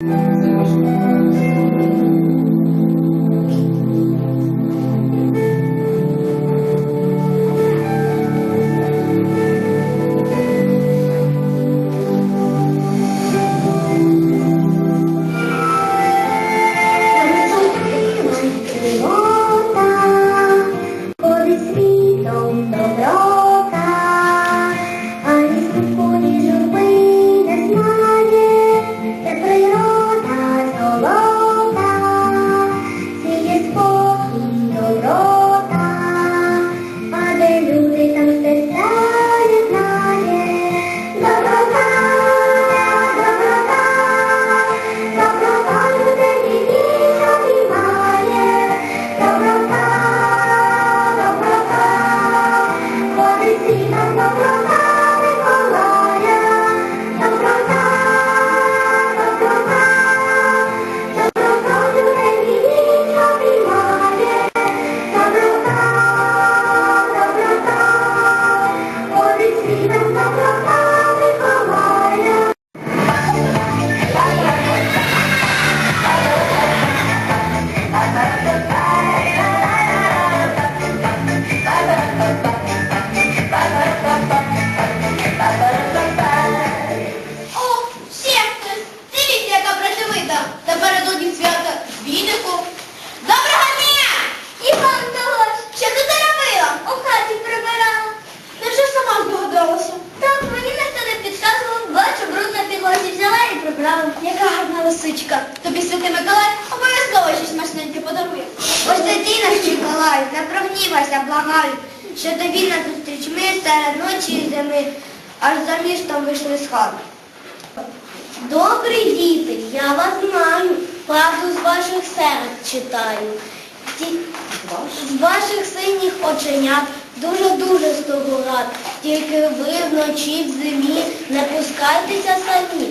Música Яка гарна лисичка. Тобі святий Миколай обов'язково щось смачненьке подарує. Ось ти Миколай, не прогнівайся, благаю, що тобі на зустріч ми серед ночі і зими, аж за містом вийшли з хати. Добрі діти, я вас знаю, правду з ваших серед читаю. З ваших синіх оченят дуже-дуже з того рад. Тільки ви вночі в зимі не пускайтеся самі.